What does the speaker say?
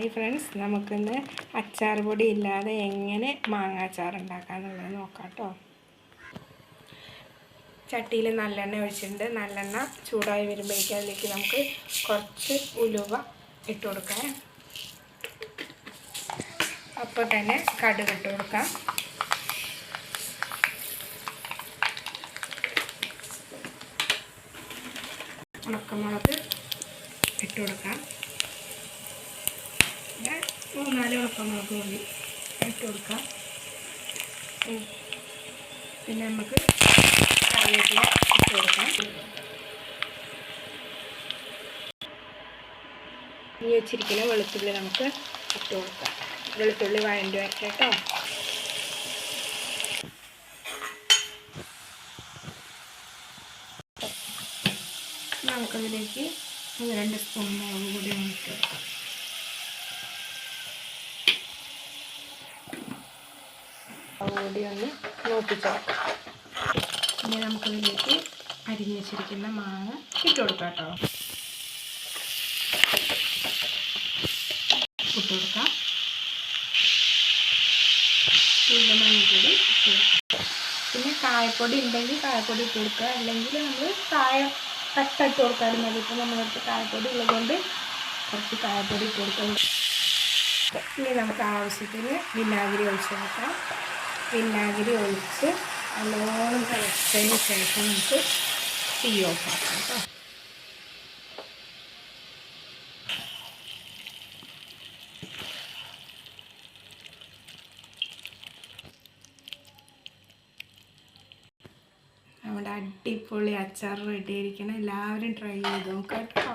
Hi friends നമുക്കിന്ന് അച്ചാർ പൊടി ഇല്ലാതെ എങ്ങനെ മാങ്ങ അച്ചാർ ഉണ്ടാക്കാമെന്നുള്ളത് നോക്കാം കേട്ടോ ചട്ടിയിൽ നല്ലെണ്ണ ഒഴിച്ചിട്ടുണ്ട്. നല്ലെണ്ണ ചൂടായി വരുമ്പോഴേക്കും അതിലേക്ക് നമുക്ക് കുറച്ച് ഉലുവ ഇട്ട് കൊടുക്കാം. അപ്പോൾ തന്നെ കടുക് ഇട്ട് കൊടുക്കാം. ഉണക്കമുളക് ഇട്ട് കൊടുക്കാം. മൂന്നാൽ ഉണക്കമുളക് കൂടി ഇട്ട് കൊടുക്കാം. പിന്നെ നമുക്ക് കറിവേപ്പില ഇട്ട് കൊടുക്കാം. ഈ വെച്ചിരിക്കുന്ന വെളുത്തുള്ളി നമുക്ക് ഇട്ട് കൊടുക്കാം. വെളുത്തുള്ളി വഴണ്ടി വരട്ടെ നമുക്കതിലേക്ക് രണ്ട് സ്പൂൺ മുളക് പൊടി നമുക്ക് ഇട്ട് പൊടി ഒന്ന് മൂപ്പിച്ചെടുക്കാം. ഇനി നമുക്കതിലേക്ക് അരിഞ്ഞ് വെച്ചിരിക്കുന്ന മാങ്ങ ഇട്ട് കൊടുക്കാം കേട്ടോ ഇട്ട്. കൊടുക്കാം പിന്നെ മഞ്ഞൾപ്പൊടി പിന്നെ കായപ്പൊടി ഉണ്ടെങ്കിൽ കായപ്പൊടി ഇട്ട് കൊടുക്കുക. അല്ലെങ്കിൽ നമ്മൾ കായ കട്ട ഇട്ട് മതി. ഇപ്പോൾ നമ്മളടുത്ത് കായപ്പൊടി ഉള്ളതുകൊണ്ട് കുറച്ച് കായപ്പൊടി ഇട്ട് കൊടുക്കാം. ഇനി നമുക്ക് ആവശ്യത്തിന് വിനാഗിരി ഒഴിച്ച് കൊടുക്കാം. വിനാഗിരി ഒഴിച്ച് നല്ലോണം തിളച്ചതിന് ശേഷം നമുക്ക് തീ ഓഫാക്കാം കേട്ടോ. നമ്മുടെ അടിപൊളി അച്ചാർ റെഡി ആയിരിക്കണം. എല്ലാവരും ട്രൈ ചെയ്ത് നോക്കാം കേട്ടോ.